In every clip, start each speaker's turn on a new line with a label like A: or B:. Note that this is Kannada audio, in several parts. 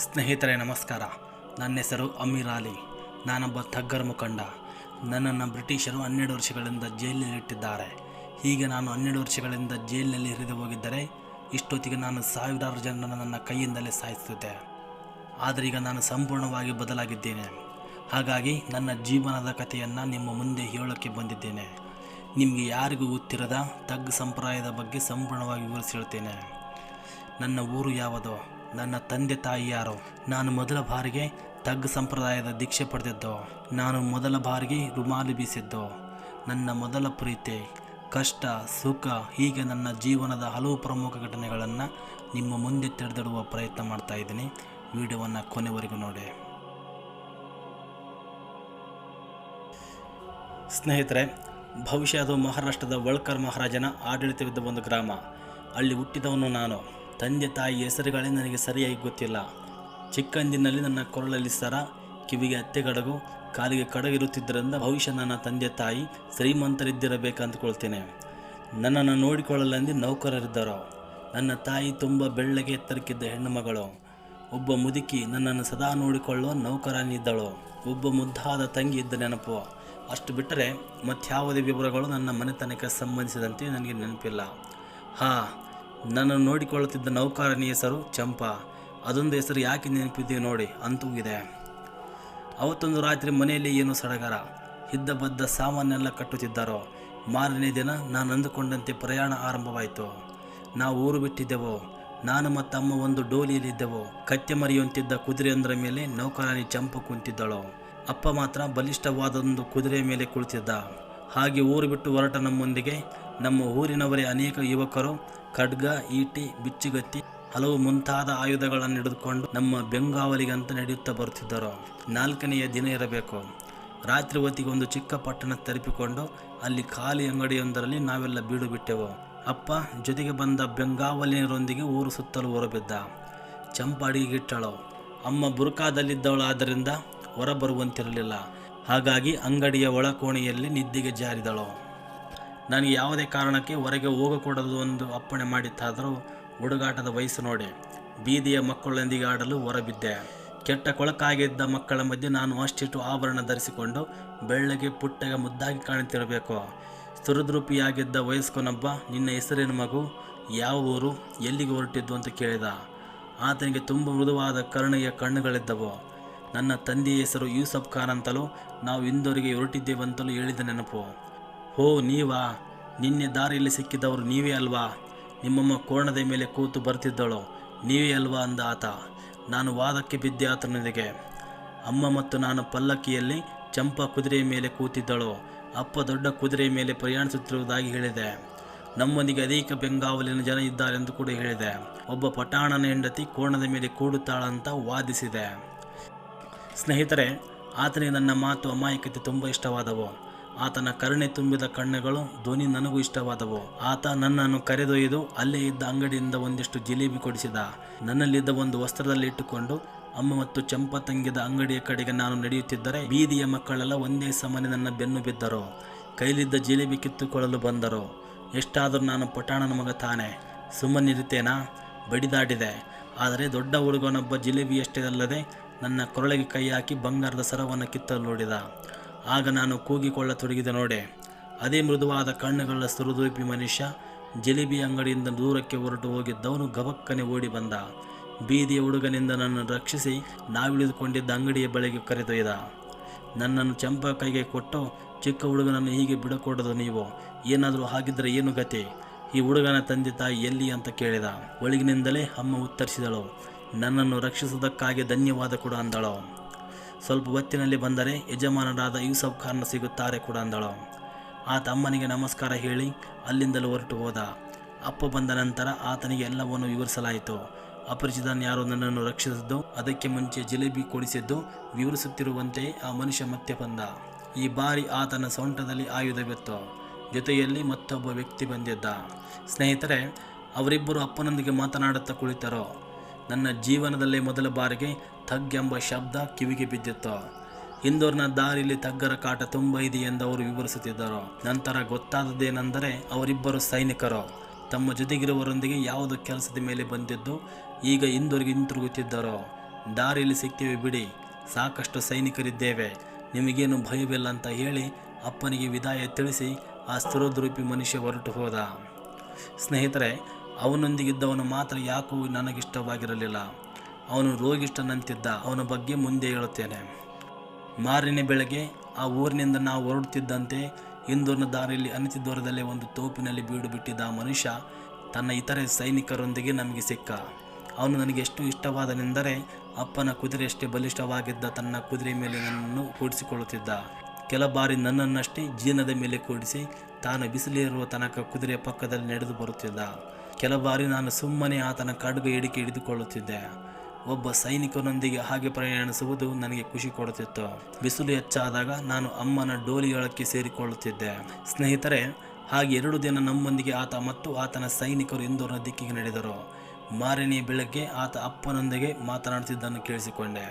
A: ಸ್ನೇಹಿತರೆ, ನಮಸ್ಕಾರ. ನನ್ನ ಹೆಸರು ಅಮೀರ್ ಅಲಿ ನಾನೊಬ್ಬ ತಗ್ಗರ ಮುಖಂಡ. ನನ್ನನ್ನು ಬ್ರಿಟಿಷರು ಹನ್ನೆರಡು ವರ್ಷಗಳಿಂದ ಜೈಲಿನಲ್ಲಿಟ್ಟಿದ್ದಾರೆ ಹೀಗೆ ನಾನು ಹನ್ನೆರಡು ವರ್ಷಗಳಿಂದ ಜೈಲಿನಲ್ಲಿ ಹಿರಿದು ಹೋಗಿದ್ದರೆ, ಇಷ್ಟೊತ್ತಿಗೆ ನಾನು ಸಾವಿರಾರು ಜನರನ್ನು ನನ್ನ ಕೈಯಿಂದಲೇ ಸಾಯಿಸುತ್ತೆ. ಆದರೆ ಈಗ ನಾನು ಸಂಪೂರ್ಣವಾಗಿ ಬದಲಾಗಿದ್ದೇನೆ. ಹಾಗಾಗಿ ನನ್ನ ಜೀವನದ ಕಥೆಯನ್ನು ನಿಮ್ಮ ಮುಂದೆ ಹೇಳೋಕ್ಕೆ ಬಂದಿದ್ದೇನೆ. ನಿಮಗೆ ಯಾರಿಗೂ ಗೊತ್ತಿರದ ತಗ್ ಸಂಪ್ರದಾಯದ ಬಗ್ಗೆ ಸಂಪೂರ್ಣವಾಗಿ ವಿವರಿಸಿ ಹೇಳ್ತೇನೆ. ನನ್ನ ಊರು ಯಾವುದು? ನನ್ನ ತಂದೆ ತಾಯಿ ಯಾರು? ನಾನು ಮೊದಲ ಬಾರಿಗೆ ತಗ್ ಸಂಪ್ರದಾಯದ ದೀಕ್ಷೆ ಪಡೆದಿದ್ದೋ? ನಾನು ಮೊದಲ ಬಾರಿಗೆ ರುಮಾಲು ಬೀಸಿದ್ದೋ? ನನ್ನ ಮೊದಲ ಪ್ರೀತಿ, ಕಷ್ಟ, ಸುಖ, ಹೀಗೆ ನನ್ನ ಜೀವನದ ಹಲವು ಪ್ರಮುಖ ಘಟನೆಗಳನ್ನು ನಿಮ್ಮ ಮುಂದೆ ತೆರೆದಿಡುವ ಪ್ರಯತ್ನ ಮಾಡ್ತಾ ಇದ್ದೀನಿ. ವಿಡಿಯೋವನ್ನು ಕೊನೆವರೆಗೂ ನೋಡಿ. ಸ್ನೇಹಿತರೆ, ಭವಿಷ್ಯ ಮಹಾರಾಷ್ಟ್ರದ ವಳ್ಕರ್ ಮಹಾರಾಜನ ಆಡಳಿತವಿದ್ದ ಒಂದು ಗ್ರಾಮ. ಅಲ್ಲಿ ಹುಟ್ಟಿದವನು ನಾನು. ತಂದೆ ತಾಯಿ ಹೆಸರುಗಳೇ ನನಗೆ ಸರಿಯಾಗಿ ಗೊತ್ತಿಲ್ಲ. ಚಿಕ್ಕಂದಿನಲ್ಲಿ ನನ್ನ ಕೊರಳಲ್ಲಿ ಸರ, ಕಿವಿಗೆ ಅತ್ತೆಗಡಗು ಕಾಲಿಗೆ ಕಡಗಿರುತ್ತಿದ್ದರಿಂದ ಭವಿಷ್ಯ ನನ್ನ ತಂದೆ ತಾಯಿ ಶ್ರೀಮಂತರಿದ್ದಿರಬೇಕು ಅಂದ್ಕೊಳ್ತೇನೆ ನನ್ನನ್ನು ನೋಡಿಕೊಳ್ಳಲೆಂದು ನೌಕರರಿದ್ದರು. ನನ್ನ ತಾಯಿ ತುಂಬ ಬೆಳ್ಳಗೆ ಎತ್ತರಕ್ಕಿದ್ದ ಹೆಣ್ಣು ಮಗಳು ಒಬ್ಬ ಮುದುಕಿ ನನ್ನನ್ನು ಸದಾ ನೋಡಿಕೊಳ್ಳುವ ನೌಕರನಿದ್ದಳು. ಒಬ್ಬ ಮುದ್ದಾದ ತಂಗಿ ಇದ್ದ ನೆನಪು. ಅಷ್ಟು ಬಿಟ್ಟರೆ ಮತ್ಯಾವುದೇ ವಿವರಗಳು ನನ್ನ ಮನೆತನಕ್ಕೆ ಸಂಬಂಧಿಸಿದಂತೆ ನನಗೆ ನೆನಪಿಲ್ಲ. ಹಾ ನನ್ನನ್ನು ನೋಡಿಕೊಳ್ಳುತ್ತಿದ್ದ ನೌಕರನ ಹೆಸರು ಚಂಪ. ಅದೊಂದು ಹೆಸರು ಯಾಕೆ ನೆನಪಿದೆ ನೋಡಿ, ಅಂತೂ ಇದೆ. ಅವತ್ತೊಂದು ರಾತ್ರಿ ಮನೆಯಲ್ಲಿ ಏನು ಸಡಗರ. ಇದ್ದ ಬದ್ದ ಸಾಮಾನೆಲ್ಲ ಕಟ್ಟುತ್ತಿದ್ದಾರೋ. ಮಾರನೇ ದಿನ ನಾನು ಅಂದುಕೊಂಡಂತೆ ಪ್ರಯಾಣ ಆರಂಭವಾಯಿತು. ನಾವು ಊರು ಬಿಟ್ಟಿದ್ದೆವು. ನಾನು ಮತ್ತು ಅಮ್ಮ ಒಂದು ಡೋಲಿಯಲ್ಲಿದ್ದೆವು. ಕತ್ತೆ ಮರಿಯುವಂತಿದ್ದ ಕುದುರೆಯೊಂದರ ಮೇಲೆ ನೌಕರಾಣಿ ಚಂಪು ಕುಂತಿದ್ದಳು. ಅಪ್ಪ ಮಾತ್ರ ಬಲಿಷ್ಠವಾದೊಂದು ಕುದುರೆಯ ಮೇಲೆ ಕುಳಿತಿದ್ದ. ಹಾಗೆ ಊರು ಬಿಟ್ಟು ಹೊರಟ ನಮ್ಮೊಂದಿಗೆ ನಮ್ಮ ಊರಿನವರೇ ಅನೇಕ ಯುವಕರು ಖಡ್ಗ, ಈಟಿ, ಬಿಚ್ಚುಗತ್ತಿ ಹಲವು ಮುಂತಾದ ಆಯುಧಗಳನ್ನು ಹಿಡಿದುಕೊಂಡು ನಮ್ಮ ಬೆಂಗಾವಲಿಗಂತ ನಡೆಯುತ್ತಾ ಬರುತ್ತಿದ್ದರು. ನಾಲ್ಕನೆಯ ದಿನ ಇರಬೇಕು. ರಾತ್ರಿ ಹೊತ್ತಿಗೆ ಒಂದು ಚಿಕ್ಕ ಪಟ್ಟಣ ತಲುಪಿಕೊಂಡು ಅಲ್ಲಿ ಖಾಲಿ ಅಂಗಡಿಯೊಂದರಲ್ಲಿ ನಾವೆಲ್ಲ ಬೀಡು ಬಿಟ್ಟೆವು. ಅಪ್ಪ ಜೊತೆಗೆ ಬಂದ ಬೆಂಗಾವಲಿನರೊಂದಿಗೆ ಊರು ಸುತ್ತಲೂ ಹೊರಬಿದ್ದ. ಚಂಪ ಅಡಿಗೆಗಿಟ್ಟಳು ಅಮ್ಮ ಬುರುಕಾದಲ್ಲಿದ್ದವಳಾದ್ದರಿಂದ ಹೊರಬರುವಂತಿರಲಿಲ್ಲ. ಹಾಗಾಗಿ ಅಂಗಡಿಯ ಒಳಕೋಣೆಯಲ್ಲಿ ನಿದ್ದೆಗೆ ಜಾರಿದಳು. ನನಗೆ ಯಾವುದೇ ಕಾರಣಕ್ಕೆ ಹೊರಗೆ ಹೋಗಕೂಡದು ಒಂದು ಅಪ್ಪಣೆ ಮಾಡಿತ್ತಾದರೂ ಹುಡುಗಾಟದ ವಯಸ್ಸು ನೋಡಿ. ಬೀದಿಯ ಮಕ್ಕಳೊಂದಿಗೆ ಆಡಲು ಹೊರಬಿದ್ದೆ. ಕೆಟ್ಟ ಕೊಳಕಾಗಿದ್ದ ಮಕ್ಕಳ ಮಧ್ಯೆ ನಾನು ಅಷ್ಟಿಷ್ಟು ಆಭರಣ ಧರಿಸಿಕೊಂಡು ಬೆಳ್ಳಗೆ ಪುಟ್ಟಗೆ ಮುದ್ದಾಗಿ ಕಾಣುತ್ತಿರಬೇಕು. ಸುರದ್ರೂಪಿಯಾಗಿದ್ದ ವಯಸ್ಕನೊಬ್ಬ, ನಿನ್ನ ಹೆಸರಿನ ಮಗು? ಯಾವ ಊರು? ಎಲ್ಲಿಗೆ ಹೊರಟಿದ್ದು ಅಂತ ಕೇಳಿದ. ಆತನಿಗೆ ತುಂಬ ಮೃದುವಾದ ಕರುಣೆಯ ಕಣ್ಣುಗಳಿದ್ದವು. ನನ್ನ ತಂದೆಯ ಹೆಸರು ಯೂಸಫ್ ಖಾನ್ ಅಂತಲೂ ನಾವು ಇಂದೋರಿಗೆ ಹೊರಟಿದ್ದೇವಂತಲೂ ಹೇಳಿದ ನೆನಪು. ಹೋ, ನೀವಾ? ನಿನ್ನೆ ದಾರಿಯಲ್ಲಿ ಸಿಕ್ಕಿದವರು ನೀವೇ ಅಲ್ವಾ? ನಿಮ್ಮಮ್ಮ ಕೋಣದ ಮೇಲೆ ಕೂತು ಬರ್ತಿದ್ದಳು. ನೀವೇ ಅಲ್ವಾ ಅಂದ ಆತ. ನಾನು ವಾದಕ್ಕೆ ಬಿದ್ದೆ ಆತನೊಂದಿಗೆ. ಅಮ್ಮ ಮತ್ತು ನಾನು ಪಲ್ಲಕ್ಕಿಯಲ್ಲಿ ಚಂಪಾ ಕುದುರೆಯ ಮೇಲೆ ಕೂತಿದ್ದಳು. ಅಪ್ಪ ದೊಡ್ಡ ಕುದುರೆಯ ಮೇಲೆ ಪ್ರಯಾಣಿಸುತ್ತಿರುವುದಾಗಿ ಹೇಳಿದೆ. ನಮ್ಮೊಂದಿಗೆ ಅನೇಕ ಬೆಂಗಾವಲಿನ ಜನ ಇದ್ದಾರೆಂದು ಕೂಡ ಹೇಳಿದೆ. ಒಬ್ಬ ಪಟಾಣನ ಹೆಂಡತಿ ಕೋಣದ ಮೇಲೆ ಕೂಡುತ್ತಾಳಂತ ವಾದಿಸಿದೆ. ಸ್ನೇಹಿತರೆ, ಆತನಿಗೆ ನನ್ನ ಮಾತು ಅಮಾಯಕತೆ ತುಂಬ ಇಷ್ಟವಾದವು. ಆತನ ಕರುಣೆ ತುಂಬಿದ ಕಣ್ಣುಗಳು ಧ್ವನಿ ನನಗೂ ಇಷ್ಟವಾದವು. ಆತ ನನ್ನನ್ನು ಕರೆದೊಯ್ದು ಅಲ್ಲೇ ಇದ್ದ ಅಂಗಡಿಯಿಂದ ಒಂದಿಷ್ಟು ಜಿಲೇಬಿ ಕೊಡಿಸಿದ. ನನ್ನಲ್ಲಿದ್ದ ಒಂದು ವಸ್ತ್ರದಲ್ಲಿ ಇಟ್ಟುಕೊಂಡು ಅಮ್ಮ ಮತ್ತು ಚಂಪ ತಂಗಿದ ಅಂಗಡಿಯ ಕಡೆಗೆ ನಾನು ನಡೆಯುತ್ತಿದ್ದರೆ ಬೀದಿಯ ಮಕ್ಕಳೆಲ್ಲ ಒಂದೇ ಸಮನೆ ನನ್ನ ಬೆನ್ನು ಬಿದ್ದರು. ಕೈಲಿದ್ದ ಜಿಲೇಬಿ ಕಿತ್ತುಕೊಳ್ಳಲು ಬಂದರು. ಎಷ್ಟಾದರೂ ನಾನು ಪಟಾಣನ ಮಗ ತಾನೆ. ಸುಮ್ಮನಿರುತ್ತೇನಾ? ಬಡಿದಾಡಿದೆ. ಆದರೆ ದೊಡ್ಡ ಹುಡುಗನೊಬ್ಬ ಜಿಲೇಬಿಯಷ್ಟೇ ಅಲ್ಲದೆ ನನ್ನ ಕೊರಳಿಗೆ ಕೈ ಹಾಕಿ ಬಂಗಾರದ ಸರವನ್ನು ಕಿತ್ತಲು ನೋಡಿದ. ಆಗ ನಾನು ಕೂಗಿಕೊಳ್ಳತೊಡಗಿದೆ ನೋಡೆ, ಅದೇ ಮೃದುವಾದ ಕಣ್ಣುಗಳ ಸುರುದೂಪಿ ಮನುಷ್ಯ ಜಿಲೇಬಿ ಅಂಗಡಿಯಿಂದ ದೂರಕ್ಕೆ ಹೊರಟು ಹೋಗಿದ್ದವನು ಗಬಕ್ಕನೆ ಓಡಿ ಬಂದ. ಬೀದಿಯ ಹುಡುಗನಿಂದ ನನ್ನನ್ನು ರಕ್ಷಿಸಿ ನಾವಿಳಿದುಕೊಂಡಿದ್ದ ಅಂಗಡಿಯ ಬಳಿಗೆ ಕರೆದೊಯ್ದ. ನನ್ನನ್ನು ಚಂಪ ಕೈಗೆ ಕೊಟ್ಟು, ಚಿಕ್ಕ ಹುಡುಗನನ್ನು ಹೀಗೆ ಬಿಡಕೂಡದು ನೀವು, ಏನಾದರೂ ಹಾಗಿದ್ದರೆ ಏನು ಗತಿ? ಈ ಹುಡುಗನ ತಂದೆ ತಾಯಿ ಎಲ್ಲಿ ಅಂತ ಕೇಳಿದ. ಒಳಗಿನಿಂದಲೇ ಅಮ್ಮ ಉತ್ತರಿಸಿದಳು. ನನ್ನನ್ನು ರಕ್ಷಿಸುವುದಕ್ಕಾಗಿ ಧನ್ಯವಾದ ಕೂಡ ಅಂದಳು. ಸ್ವಲ್ಪ ಹೊತ್ತಿನಲ್ಲಿ ಬಂದರೆ ಯಜಮಾನರಾದ ಯೂಸಫ್ ಖಾನ್ ಸಿಗುತ್ತಾರೆ ಕೂಡ ಅಂದಳು. ಆತ ಅಮ್ಮನಿಗೆ ನಮಸ್ಕಾರ ಹೇಳಿ ಅಲ್ಲಿಂದಲೂ ಹೊರಟು ಹೋದ. ಅಪ್ಪ ಬಂದ ನಂತರ ಆತನಿಗೆ ಎಲ್ಲವನ್ನು ವಿವರಿಸಲಾಯಿತು. ಅಪರಿಚಿತನ ಯಾರು ನನ್ನನ್ನು ರಕ್ಷಿಸಿದ್ದು, ಅದಕ್ಕೆ ಮುಂಚೆ ಜಿಲೇಬಿ ಕೊಡಿಸಿದ್ದು ವಿವರಿಸುತ್ತಿರುವಂತೆ ಆ ಮನುಷ್ಯ ಮತ್ತೆ ಬಂದ. ಈ ಬಾರಿ ಆತನ ಸೊಂಟದಲ್ಲಿ ಆಯುಧವಿತ್ತು. ಜೊತೆಯಲ್ಲಿ ಮತ್ತೊಬ್ಬ ವ್ಯಕ್ತಿ ಬಂದಿದ್ದ. ಸ್ನೇಹಿತರೆ, ಅವರಿಬ್ಬರು ಅಪ್ಪನೊಂದಿಗೆ ಮಾತನಾಡುತ್ತಾ ಕುಳಿತರು. ನನ್ನ ಜೀವನದಲ್ಲೇ ಮೊದಲ ಬಾರಿಗೆ ಥಗ್ ಎಂಬ ಶಬ್ದ ಕಿವಿಗೆ ಬಿದ್ದಿತ್ತು. ಇಂದೋರ್ನ ದಾರಿಯಲ್ಲಿ ತಗ್ಗರ ಕಾಟ ತುಂಬ ಇದೆ ಎಂದು ಅವರು ವಿವರಿಸುತ್ತಿದ್ದರು. ನಂತರ ಗೊತ್ತಾದದ್ದೇನೆಂದರೆ ಅವರಿಬ್ಬರು ಸೈನಿಕರು. ತಮ್ಮ ಜೊತೆಗಿರುವವರೊಂದಿಗೆ ಯಾವುದೋ ಕೆಲಸದ ಮೇಲೆ ಬಂದಿದ್ದು, ಈಗ ಇಂದೋರಿಗೆ ಹಿಂತಿರುಗುತ್ತಿದ್ದರು. ದಾರಿಯಲ್ಲಿ ಸಿಗ್ತೀವಿ ಬಿಡಿ, ಸಾಕಷ್ಟು ಸೈನಿಕರಿದ್ದೇವೆ. ನಿಮಗೇನು ಭಯವಿಲ್ಲ ಅಂತ ಹೇಳಿ ಅಪ್ಪನಿಗೆ ವಿದಾಯ ತಿಳಿಸಿ ಆ ಸ್ಥಿರೋದ್ರೂಪಿ ಮನುಷ್ಯ ಹೊರಟು ಹೋದ. ಸ್ನೇಹಿತರೆ ಅವನೊಂದಿಗಿದ್ದವನು ಮಾತ್ರ ಯಾಕೂ ನನಗಿಷ್ಟವಾಗಿರಲಿಲ್ಲ. ಅವನು ರೋಗಿಷ್ಟನಂತಿದ್ದ ಅವನ ಬಗ್ಗೆ ಮುಂದೆ ಹೇಳುತ್ತೇನೆ. ಮಾರಿನ ಬೆಳಗ್ಗೆ ಆ ಊರಿನಿಂದ ನಾವು ಹೊರಡುತ್ತಿದ್ದಂತೆ ಇಂದೂರಿನ ದಾರಿಯಲ್ಲಿ ಅನತಿ ದೂರದಲ್ಲೇ ಒಂದು ತೋಪಿನಲ್ಲಿ ಬೀಡು ಬಿಟ್ಟಿದ್ದ ಆ ಮನುಷ್ಯ ತನ್ನ ಇತರೆ ಸೈನಿಕರೊಂದಿಗೆ ನಮಗೆ ಸಿಕ್ಕ. ಅವನು ನನಗೆ ಎಷ್ಟು ಇಷ್ಟವಾದನೆಂದರೆ ಅಪ್ಪನ ಕುದುರೆಯಷ್ಟೇ ಬಲಿಷ್ಠವಾಗಿದ್ದ ತನ್ನ ಕುದುರೆ ಮೇಲೆ ನನ್ನನ್ನು ಕೂಡಿಸಿಕೊಳ್ಳುತ್ತಿದ್ದ. ಕೆಲ ಬಾರಿ ನನ್ನನ್ನಷ್ಟೇ ಜೀನದ ಮೇಲೆ ಕೂಡಿಸಿ ತಾನು ಬಿಸಿಲಿರುವ ತನಕ ಕುದುರೆ ಪಕ್ಕದಲ್ಲಿ ನಡೆದು ಬರುತ್ತಿದ್ದ. ಕೆಲ ಬಾರಿ ನಾನು ಸುಮ್ಮನೆ ಆತನ ಖಡ್ಗ ಹಿಡಿಕೆ ಹಿಡಿದುಕೊಳ್ಳುತ್ತಿದ್ದೆ. ಒಬ್ಬ ಸೈನಿಕನೊಂದಿಗೆ ಹಾಗೆ ಪ್ರಯಾಣಿಸುವುದು ನನಗೆ ಖುಷಿ ಕೊಡುತ್ತಿತ್ತು. ಬಿಸಿಲು ಹೆಚ್ಚಾದಾಗ ನಾನು ಅಮ್ಮನ ಡೋಲಿಯೊಳಕ್ಕೆ ಸೇರಿಕೊಳ್ಳುತ್ತಿದ್ದೆ. ಸ್ನೇಹಿತರೆ, ಹಾಗೆ ಎರಡು ದಿನ ನಮ್ಮೊಂದಿಗೆ ಆತ ಮತ್ತು ಆತನ ಸೈನಿಕರು ಇಂದೋರ್ನ ದಿಕ್ಕಿಗೆ ನಡೆದರು. ಮಾರನೇ ಬೆಳಗ್ಗೆ ಆತ ಅಪ್ಪನೊಂದಿಗೆ ಮಾತನಾಡುತ್ತಿದ್ದನ್ನು ಕೇಳಿಸಿಕೊಂಡೆ.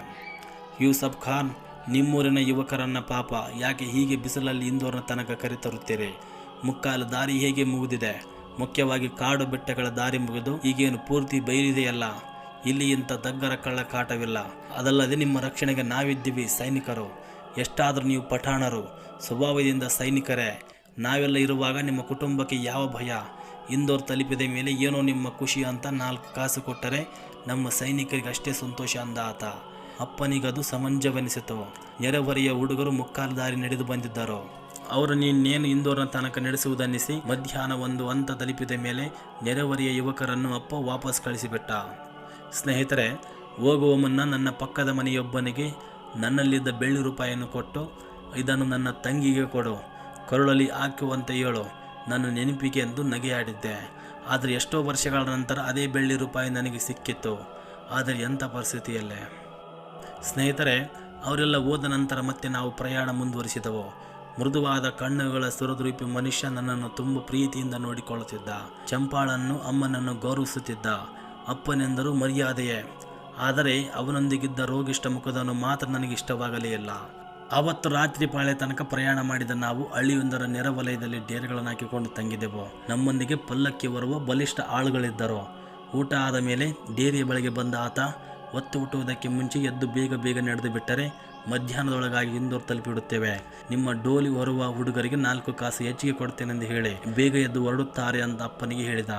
A: ಯೂಸಫ್ ಖಾನ್, ನಿಮ್ಮೂರಿನ ಯುವಕರನ್ನ ಪಾಪ, ಯಾಕೆ ಹೀಗೆ ಬಿಸಿಲಲ್ಲಿ ಇಂದೋರ್ನ ತನಕ ಕರೆತರುತ್ತೀರಿ? ಮುಕ್ಕಾಲು ದಾರಿ ಹೇಗೆ ಮುಗಿದಿದೆ? ಮುಖ್ಯವಾಗಿ ಕಾಡು ಬೆಟ್ಟಗಳ ದಾರಿ ಮುಗಿದು ಈಗೇನು ಪೂರ್ತಿ ಬಯಲಿದೆಯಲ್ಲ ಇಲ್ಲಿ ಇಂಥ ದಗ್ಗರ ಕಳ್ಳ ಕಾಟವಿಲ್ಲ ಅದಲ್ಲದೆ ನಿಮ್ಮ ರಕ್ಷಣೆಗೆ ನಾವಿದ್ದೀವಿ ಸೈನಿಕರು. ಎಷ್ಟಾದರೂ ನೀವು ಪಠಾಣರು, ಸ್ವಭಾವದಿಂದ ಸೈನಿಕರೇ. ನಾವೆಲ್ಲ ಇರುವಾಗ ನಿಮ್ಮ ಕುಟುಂಬಕ್ಕೆ ಯಾವ ಭಯ? ಇಂದೋರ್ ತಲುಪಿದ ಮೇಲೆ ಏನೋ ನಿಮ್ಮ ಖುಷಿ ಅಂತ ನಾಲ್ಕು ಕಾಸು ಕೊಟ್ಟರೆ ನಮ್ಮ ಸೈನಿಕರಿಗೆ ಅಷ್ಟೇ ಸಂತೋಷ ಅಂದ ಆತ ಅಪ್ಪನಿಗದು ಸಮಂಜವೆನಿಸಿತು. ನೆರೆಹೊರೆಯ ಹುಡುಗರು ಮುಕ್ಕಾಲು ದಾರಿ ನಡೆದು ಬಂದಿದ್ದರು. ಅವರು ನೀನೇನು ಇಂದೋರ್ನ ತನಕ ನಡೆಸುವುದನ್ನಿಸಿ ಮಧ್ಯಾಹ್ನ ಒಂದು ಹಂತ ತಲುಪಿದ ಮೇಲೆ ನೆರೆಹೊರೆಯ ಯುವಕರನ್ನು ಅಪ್ಪ ವಾಪಸ್ ಕಳಿಸಿಬಿಟ್ಟ. ಸ್ನೇಹಿತರೆ ಹೋಗುವ ಮುನ್ನ ನನ್ನ ಪಕ್ಕದ ಮನೆಯೊಬ್ಬನಿಗೆ ನನ್ನಲ್ಲಿದ್ದ ಬೆಳ್ಳಿ ರೂಪಾಯಿಯನ್ನು ಕೊಟ್ಟು, ಇದನ್ನು ನನ್ನ ತಂಗಿಗೆ ಕೊಡು, ಕರುಳಲ್ಲಿ ಹಾಕುವಂತೆ ಹೇಳು, ನನ್ನ ನೆನಪಿಗೆ ಎಂದು ನಗೆಯಾಡಿದ್ದೆ. ಆದರೆ ಎಷ್ಟೋ ವರ್ಷಗಳ ನಂತರ ಅದೇ ಬೆಳ್ಳಿ ರೂಪಾಯಿ ನನಗೆ ಸಿಕ್ಕಿತ್ತು. ಆದರೆ ಎಂಥ ಪರಿಸ್ಥಿತಿಯಲ್ಲೇ. ಸ್ನೇಹಿತರೆ, ಅವರೆಲ್ಲ ಹೋದ ನಂತರ ಮತ್ತೆ ನಾವು ಪ್ರಯಾಣ ಮುಂದುವರಿಸಿದೆವು. ಮೃದುವಾದ ಕಣ್ಣುಗಳ ಸುರದ್ರೂಪಿ ಮನುಷ್ಯ ನನ್ನನ್ನು ತುಂಬ ಪ್ರೀತಿಯಿಂದ ನೋಡಿಕೊಳ್ಳುತ್ತಿದ್ದ. ಚಂಪಾಳನ್ನು ಅಮ್ಮನನ್ನು ಗೌರವಿಸುತ್ತಿದ್ದ. ಅಪ್ಪನೆಂದರೂ ಮರ್ಯಾದೆಯೇ. ಆದರೆ ಅವನೊಂದಿಗಿದ್ದ ರೋಗಿಷ್ಠ ಮುಖದನ್ನು ಮಾತ್ರ ನನಗೆ ಇಷ್ಟವಾಗಲೇ ಇಲ್ಲ ಅವತ್ತು ರಾತ್ರಿ ಪಾಳೆ ತನಕ ಪ್ರಯಾಣ ಮಾಡಿದ ನಾವು ಹಳ್ಳಿಯೊಂದರ ನೆರವಲಯದಲ್ಲಿ ಡೇರೆಗಳನ್ನು ಹಾಕಿಕೊಂಡು ತಂಗಿದೆವು. ನಮ್ಮೊಂದಿಗೆ ಪಲ್ಲಕ್ಕಿ ಬರುವ ಬಲಿಷ್ಠ ಆಳುಗಳಿದ್ದರು. ಊಟ ಆದ ಮೇಲೆ ಡೇರಿಯ ಬಳಿಗೆ ಬಂದ ಆತ, ಒತ್ತು ಹುಟ್ಟುವುದಕ್ಕೆ ಮುಂಚೆ ಎದ್ದು ಬೇಗ ಬೇಗ ನಡೆದು ಬಿಟ್ಟರೆ ಮಧ್ಯಾಹ್ನದೊಳಗಾಗಿ ಇಂದೋರ್ ತಲುಪಿಡುತ್ತೇವೆ ನಿಮ್ಮ ಡೋಲಿ ಹೊರುವ ಹುಡುಗರಿಗೆ ನಾಲ್ಕು ಕಾಸು ಹೆಚ್ಚಿಗೆ ಕೊಡ್ತೇನೆಂದು ಹೇಳಿ ಬೇಗ ಎದ್ದು ಹೊರಡುತ್ತಾರೆ ಅಂತ ಅಪ್ಪನಿಗೆ ಹೇಳಿದ.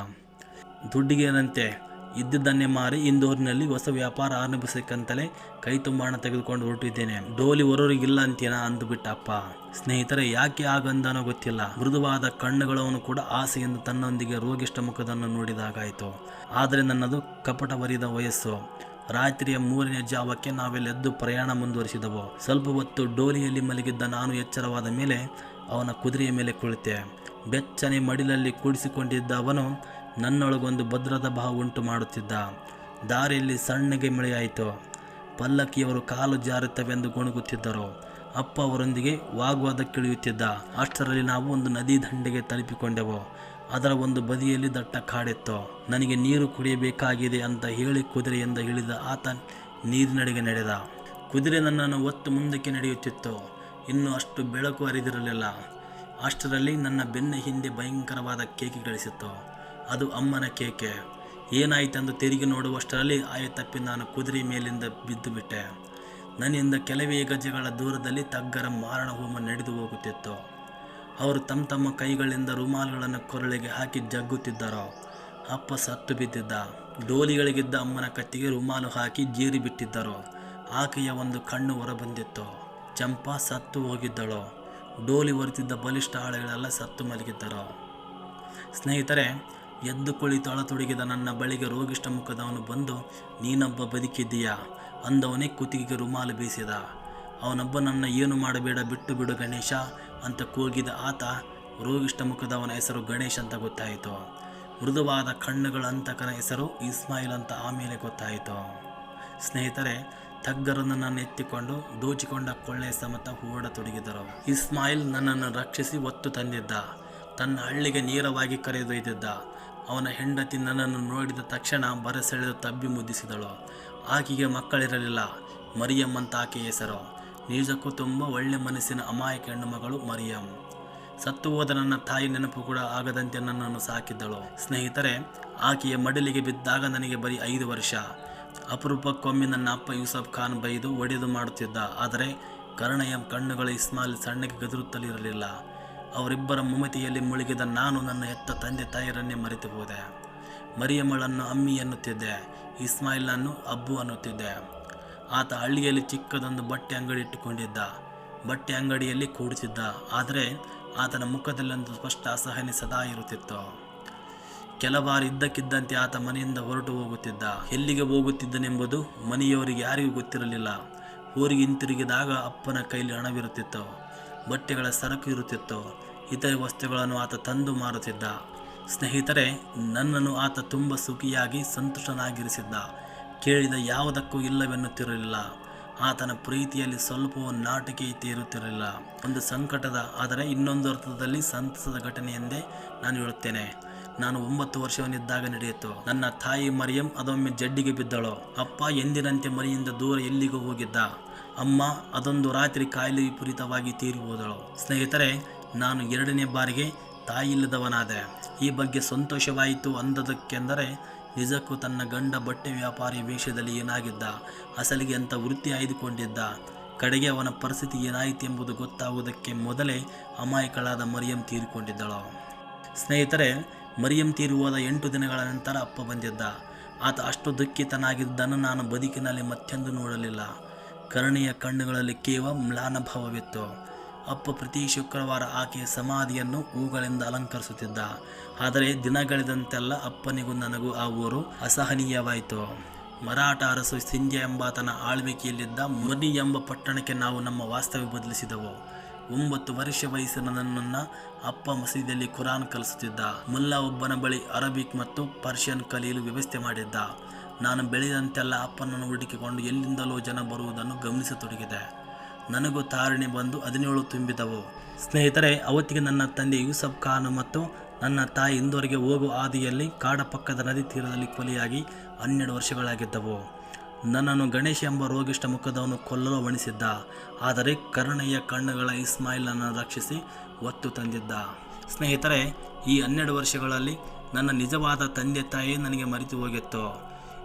A: ದುಡ್ಡಿಗೇನಂತೆ ಇದ್ದಿದ್ದನ್ನೇ ಮಾರಿ ಇಂದೋರಿನಲ್ಲಿ ಹೊಸ ವ್ಯಾಪಾರ ಆರಂಭಿಸಕ್ಕಂತಲೇ ಕೈ ತುಂಬ ತೆಗೆದುಕೊಂಡು ಹೊರಟಿದ್ದೇನೆ. ಡೋಲಿ ಹೊರೋರಿಗಿಲ್ಲ ಅಂತೇನ ಅಂದುಬಿಟ್ಟ ಅಪ್ಪ. ಸ್ನೇಹಿತರೆ, ಯಾಕೆ ಆಗಂದನೋ ಗೊತ್ತಿಲ್ಲ. ಮೃದುವಾದ ಕಣ್ಣುಗಳವನು ಕೂಡ ಆಸೆಯಿಂದ ತನ್ನೊಂದಿಗೆ ರೋಗಿಷ್ಠ ಮುಖದನ್ನು ನೋಡಿದಾಗಾಯಿತು. ಆದರೆ ನನ್ನದು ಕಪಟ ಬರಿದ ವಯಸ್ಸು. ರಾತ್ರಿಯ ಮೂರನೇ ಜಾವಕ್ಕೆ ನಾವೆಲ್ಲೆದ್ದು ಪ್ರಯಾಣ ಮುಂದುವರಿಸಿದವು. ಸ್ವಲ್ಪ ಹೊತ್ತು ಡೋಲಿಯಲ್ಲಿ ಮಲಗಿದ್ದ ನಾನು ಎಚ್ಚರವಾದ ಮೇಲೆ ಅವನ ಕುದುರೆಯ ಮೇಲೆ ಕುಳಿತೆ. ಬೆಚ್ಚನೆ ಮಡಿಲಲ್ಲಿ ಕೂಡಿಸಿಕೊಂಡಿದ್ದ ಅವನು ನನ್ನೊಳಗೊಂದು ಭದ್ರದ ಭಾವ ಉಂಟು ಮಾಡುತ್ತಿದ್ದ. ದಾರಿಯಲ್ಲಿ ಸಣ್ಣಗೆ ಮಳೆಯಾಯಿತು. ಪಲ್ಲಕ್ಕಿಯವರು ಕಾಲು ಜಾರುತ್ತವೆಂದು ಗೊಣಗುತ್ತಿದ್ದರು. ಅಪ್ಪ ಅವರೊಂದಿಗೆ ವಾಗ್ವಾದಕ್ಕಿಳಿಯುತ್ತಿದ್ದ ಅಷ್ಟರಲ್ಲಿ ನಾವು ಒಂದು ನದಿ ದಂಡೆಗೆ ತಲುಪಿಕೊಂಡೆವು. ಅದರ ಒಂದು ಬದಿಯಲ್ಲಿ ದಟ್ಟ ಕಾಡಿತ್ತು, ನನಗೆ ನೀರು ಕುಡಿಯಬೇಕಾಗಿದೆ ಅಂತ ಹೇಳಿ ಕುದುರೆಯಿಂದ ಇಳಿದ ಆತ ನೀರಿನಡೆಗೆ ನಡೆದ. ಕುದುರೆ ನನ್ನನ್ನು ಒತ್ತು ಮುಂದಕ್ಕೆ ನಡೆಯುತ್ತಿತ್ತು, ಇನ್ನೂ ಅಷ್ಟು ಬೆಳಕು ಅರಿದಿರಲಿಲ್ಲ ಅಷ್ಟರಲ್ಲಿ ನನ್ನ ಬೆನ್ನ ಹಿಂದೆ ಭಯಂಕರವಾದ ಕೇಕೆ ಗಳಿಸಿತ್ತು, ಅದು ಅಮ್ಮನ ಕೇಕೆ. ಏನಾಯಿತೆಂದು ತಿರುಗಿ ನೋಡುವಷ್ಟರಲ್ಲಿ ಆಯ ತಪ್ಪಿ ನಾನು ಕುದುರೆ ಮೇಲಿಂದ ಬಿದ್ದು ಬಿಟ್ಟೆ. ನನ್ನಿಂದ ಕೆಲವೇ ಗಜಗಳ ದೂರದಲ್ಲಿ ತಗ್ಗರ ಮಾರಣ ಹೋಮ ನಡೆದು ಹೋಗುತ್ತಿತ್ತು ಅವರು ತಮ್ಮ ತಮ್ಮ ಕೈಗಳಿಂದ ರುಮಾಲುಗಳನ್ನು ಕೊರಳಿಗೆ ಹಾಕಿ ಜಗ್ಗುತ್ತಿದ್ದರು. ಅಪ್ಪ ಸತ್ತು ಬಿದ್ದಿದ್ದ. ಡೋಲಿಗಳಿಗಿದ್ದ ಅಮ್ಮನ ಕತ್ತಿಗೆ ರುಮಾಲು ಹಾಕಿ ಜೀರಿ ಬಿಟ್ಟಿದ್ದರು. ಆಕೆಯ ಒಂದು ಕಣ್ಣು ಹೊರಬಂದಿತ್ತು. ಚಂಪಾ ಸತ್ತು ಹೋಗಿದ್ದಳು. ಡೋಲಿ ಹೊರತಿದ್ದ ಬಲಿಷ್ಠ ಆಳುಗಳೆಲ್ಲ ಸತ್ತು ಮಲಗಿದ್ದರು. ಸ್ನೇಹಿತರೆ, ಎದ್ದು ಕುಳಿತೊಳತೊಡಗಿದ ನನ್ನ ಬಳಿಗೆ ರೋಗಿಷ್ಠ ಮುಖದವನು ಬಂದು, ನೀನೊಬ್ಬ ಬದುಕಿದ್ದೀಯಾ? ಅಂದವನೇ ಕುತ್ತಿಗೆಗೆ ರುಮಾಲು ಬೀಸಿದ. ಅವನೊಬ್ಬ ನನ್ನ ಏನು ಮಾಡಬೇಡ ಬಿಟ್ಟು ಬಿಡು ಗಣೇಶ ಅಂತ ಕೂಗಿದ ಆತ ರೋಗಿಷ್ಠ ಮುಖದವನ ಹೆಸರು ಗಣೇಶ್ ಅಂತ ಗೊತ್ತಾಯಿತು. ಮೃದುವಾದ ಕಣ್ಣುಗಳಂತಕನ ಹೆಸರು ಇಸ್ಮಾಯಿಲ್ ಅಂತ ಆಮೇಲೆ ಗೊತ್ತಾಯಿತು. ಸ್ನೇಹಿತರೆ ತಗ್ಗರನ್ನು ನನ್ನ ಎತ್ತಿಕೊಂಡು ದೋಚಿಕೊಂಡ ಕೊಳ್ಳೆ ಸಮೇತ ಓಡತೊಡಗಿದರು ಇಸ್ಮಾಯಿಲ್ ನನ್ನನ್ನು ರಕ್ಷಿಸಿ ಒತ್ತು ತಂದಿದ್ದ. ತನ್ನ ಹಳ್ಳಿಗೆ ನೇರವಾಗಿ ಕರೆದೊಯ್ದಿದ್ದ. ಅವನ ಹೆಂಡತಿ ನನ್ನನ್ನು ನೋಡಿದ ತಕ್ಷಣ ಬರಸೆಳೆದು ತಬ್ಬಿ ಮುದ್ದಿಸಿದಳು. ಆಕೆಗೆ ಮಕ್ಕಳಿರಲಿಲ್ಲ. ಮರಿಯಮ್ಮಂತ ಆಕೆ ಹೆಸರು. ನಿಜಕ್ಕೂ ತುಂಬ ಒಳ್ಳೆ ಮನಸ್ಸಿನ ಅಮಾಯಕ ಹೆಣ್ಣು ಮಗಳು ಮರಿಯಂ. ಸತ್ತು ಹೋದ ನನ್ನ ತಾಯಿ ನೆನಪು ಕೂಡ ಆಗದಂತೆ ನನ್ನನ್ನು ಸಾಕಿದ್ದಳು. ಸ್ನೇಹಿತರೆ, ಆಕೆಯ ಮಡಲಿಗೆ ಬಿದ್ದಾಗ ನನಗೆ ಬರೀ ಐದು ವರ್ಷ. ಅಪರೂಪಕ್ಕೊಮ್ಮೆ ನನ್ನ ಅಪ್ಪ ಯೂಸಫ್ ಖಾನ್ ಬೈದು ಒಡೆದು ಮಾಡುತ್ತಿದ್ದ. ಆದರೆ, ಕರುಣೆಯ ಕಣ್ಣುಗಳ ಇಸ್ಮಾಯಿಲ್ ಸಣ್ಣಗೆ ಗದರುತ್ತಲಿರಲಿಲ್ಲ. ಅವರಿಬ್ಬರ ಮುಮತಿಯಲ್ಲಿ ಮುಳುಗಿದ ನಾನು ನನ್ನ ಹೆತ್ತ ತಂದೆ ತಾಯಿಯರನ್ನೇ ಮರೆತು ಹೋದೆ. ಮರಿಯಮ್ಮಳನ್ನು ಅಮ್ಮಿ ಎನ್ನುತ್ತಿದ್ದೆ. ಇಸ್ಮಾಯಿಲ್ನನ್ನು ಅಬ್ಬು ಅನ್ನುತ್ತಿದ್ದೆ. ಆತ ಹಳ್ಳಿಯಲ್ಲಿ ಚಿಕ್ಕದೊಂದು ಬಟ್ಟೆ ಅಂಗಡಿ ಇಟ್ಟುಕೊಂಡಿದ್ದ. ಬಟ್ಟೆ ಅಂಗಡಿಯಲ್ಲಿ ಕೂಡಿಸಿದ್ದ. ಆದರೆ ಆತನ ಮುಖದಲ್ಲೊಂದು ಸ್ಪಷ್ಟ ಅಸಹನೆ ಸದಾ ಇರುತ್ತಿತ್ತು. ಕೆಲ ಬಾರಿ ಇದ್ದಕ್ಕಿದ್ದಂತೆ ಆತ ಮನೆಯಿಂದ ಹೊರಟು ಹೋಗುತ್ತಿದ್ದ. ಎಲ್ಲಿಗೆ ಹೋಗುತ್ತಿದ್ದನೆಂಬುದು ಮನೆಯವರಿಗೆ ಯಾರಿಗೂ ಗೊತ್ತಿರಲಿಲ್ಲ. ಊರಿಗೆ ಹಿಂತಿರುಗಿದಾಗ ಅಪ್ಪನ ಕೈಲಿ ಹಣವಿರುತ್ತಿತ್ತು. ಬಟ್ಟೆಗಳ ಸರಕು ಇರುತ್ತಿತ್ತು. ಇತರೆ ವಸ್ತುಗಳನ್ನು ಆತ ತಂದು ಮಾರುತ್ತಿದ್ದ. ಸ್ನೇಹಿತರೆ, ನನ್ನನ್ನು ಆತ ತುಂಬ ಸುಖಿಯಾಗಿ, ಸಂತುಷ್ಟನಾಗಿರಿಸಿದ್ದ. ಕೇಳಿದ ಯಾವುದಕ್ಕೂ ಇಲ್ಲವೆನ್ನುತ್ತಿರಲಿಲ್ಲ. ಆತನ ಪ್ರೀತಿಯಲ್ಲಿ ಸ್ವಲ್ಪವೂ ನಾಟಿಕೆ ಇರುತ್ತಿರಲಿಲ್ಲ ಒಂದು ಸಂಕಟದ, ಆದರೆ ಇನ್ನೊಂದು ಅರ್ಥದಲ್ಲಿ ಸಂತಸದ ಘಟನೆ ಎಂದೇ ನಾನು ಹೇಳುತ್ತೇನೆ. ನಾನು ಒಂಬತ್ತು ವರ್ಷವನ್ನಿದ್ದಾಗ ನಡೆಯಿತು. ನನ್ನ ತಾಯಿ ಮರಿಯಂ ಅದೊಮ್ಮೆ ಜಡ್ಡಿಗೆ ಬಿದ್ದಳು. ಅಪ್ಪ ಎಂದಿನಂತೆ ಮನೆಯಿಂದ ದೂರ ಎಲ್ಲಿಗೂ ಹೋಗಿದ್ದ. ಅಮ್ಮ ಅದೊಂದು ರಾತ್ರಿ ಕಾಯಿಲೆ ವಿಪರೀತವಾಗಿ ತೀರಿ ಹೋದಳು ಸ್ನೇಹಿತರೆ, ನಾನು ಎರಡನೇ ಬಾರಿಗೆ ತಾಯಿ ಇಲ್ಲದವನಾದೆ ಈ ಬಗ್ಗೆ ಸಂತೋಷವಾಯಿತು ಅಂದದಕ್ಕೆಂದರೆ ನಿಜಕ್ಕೂ ತನ್ನ ಗಂಡ ಬಟ್ಟೆ ವ್ಯಾಪಾರಿ ವೇಷದಲ್ಲಿ ಏನಾಗಿದ್ದ? ಅಸಲಿಗೆ ಅಂತ ವೃತ್ತಿ ಆಯ್ದುಕೊಂಡಿದ್ದ? ಕಡೆಗೆ ಅವನ ಪರಿಸ್ಥಿತಿ ಏನಾಯಿತು ಎಂಬುದು ಗೊತ್ತಾಗುವುದಕ್ಕೆ ಮೊದಲೇ ಅಮಾಯಕಳಾದ ಮರಿಯಂ ತೀರಿಕೊಂಡಿದ್ದಳು. ಸ್ನೇಹಿತರೆ, ಮರಿಯಂ ತೀರಿ ಹೋದ ಎಂಟು ದಿನಗಳ ನಂತರ ಅಪ್ಪ ಬಂದಿದ್ದ. ಆತ ಅಷ್ಟು ದುಃಖಿತನಾಗಿದ್ದನ್ನು ನಾನು ಬದುಕಿನಲ್ಲಿ ಮತ್ತೆಂದು ನೋಡಲಿಲ್ಲ. ಕರುಣೆಯ ಕಣ್ಣುಗಳಲ್ಲಿ ಕೇವಲ ಮ್ಲಾನಭಾವವಿತ್ತು. ಅಪ್ಪ ಪ್ರತಿ ಶುಕ್ರವಾರ ಆಕೆಯ ಸಮಾಧಿಯನ್ನು ಹೂಗಳಿಂದ ಅಲಂಕರಿಸುತ್ತಿದ್ದ. ಆದರೆ ದಿನಗಳಿದಂತೆಲ್ಲ ಅಪ್ಪನಿಗೂ ನನಗೂ ಆ ಊರು ಅಸಹನೀಯವಾಯಿತು. ಮರಾಠ ಅರಸು ಸಿಂಧ್ಯ ಎಂಬಾತನ ಆಳ್ವಿಕೆಯಲ್ಲಿದ್ದ ಮುನಿ ಎಂಬ ಪಟ್ಟಣಕ್ಕೆ ನಾವು ನಮ್ಮ ವಾಸ್ತವ್ಯ ಬದಲಿಸಿದೆವು. ಒಂಬತ್ತು ವರ್ಷ ವಯಸ್ಸಿನ ನನ್ನನ್ನು ಅಪ್ಪ ಮಸೀದಿಯಲ್ಲಿ ಕುರಾನ್ ಕಲಿಸುತ್ತಿದ್ದ. ಮುಲ್ಲಾ ಒಬ್ಬನ ಬಳಿ ಅರಬಿಕ್ ಮತ್ತು ಪರ್ಷಿಯನ್ ಕಲಿಯಲು ವ್ಯವಸ್ಥೆ ಮಾಡಿದ್ದ. ನಾನು ಬೆಳೆದಂತೆಲ್ಲ ಅಪ್ಪನನ್ನು ಹುಡುಕಿಕೊಂಡು ಎಲ್ಲಿಂದಲೋ ಜನ ಬರುವುದನ್ನು ಗಮನಿಸತೊಡಗಿದೆ. ನನಗೂ ತಾರಣೆ ಬಂದು ಹದಿನೇಳು ತುಂಬಿದವು. ಸ್ನೇಹಿತರೆ, ಅವತ್ತಿಗೆ ನನ್ನ ತಂದೆ ಯೂಸಫ್ ಖಾನ್ ಮತ್ತು ನನ್ನ ತಾಯಿ ಇಂದೋರಿಗೆ ಹೋಗುವ ಹಾದಿಯಲ್ಲಿ ಕಾಡ ಪಕ್ಕದ ನದಿ ತೀರದಲ್ಲಿ ಕೊಲೆಯಾಗಿ ಹನ್ನೆರಡು ವರ್ಷಗಳಾಗಿದ್ದವು. ನನ್ನನ್ನು ಗಣೇಶ್ ಎಂಬ ರೋಗಿಷ್ಠ ಮುಖದವನು ಕೊಲ್ಲಲು ವಣಿಸಿದ್ದ ಆದರೆ ಕರುಣೆಯ ಕಣ್ಣುಗಳ ಇಸ್ಮಾಯಿಲನ್ನು ರಕ್ಷಿಸಿ ಒತ್ತು ತಂದಿದ್ದ. ಸ್ನೇಹಿತರೆ, ಈ ಹನ್ನೆರಡು ವರ್ಷಗಳಲ್ಲಿ ನನ್ನ ನಿಜವಾದ ತಂದೆ ತಾಯಿ ನನಗೆ ಮರೆತು ಹೋಗಿತ್ತು.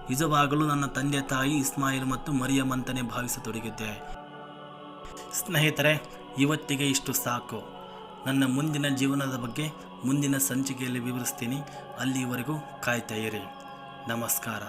A: ನಿಜವಾಗಲೂ ನನ್ನ ತಂದೆ ತಾಯಿ ಇಸ್ಮಾಯಿಲ್ ಮತ್ತು ಮರಿಯಮ್ ಅಂತಲೇ ಭಾವಿಸತೊಡಗಿದ್ದೆ. ಸ್ನೇಹಿತರೆ, ಇವತ್ತಿಗೆ ಇಷ್ಟು ಸಾಕು. ನನ್ನ ಮುಂದಿನ ಜೀವನದ ಬಗ್ಗೆ ಮುಂದಿನ ಸಂಚಿಕೆಯಲ್ಲಿ ವಿವರಿಸ್ತೀನಿ. ಅಲ್ಲಿವರೆಗೂ ಕಾಯ್ತಾ ಇರಿ. ನಮಸ್ಕಾರ.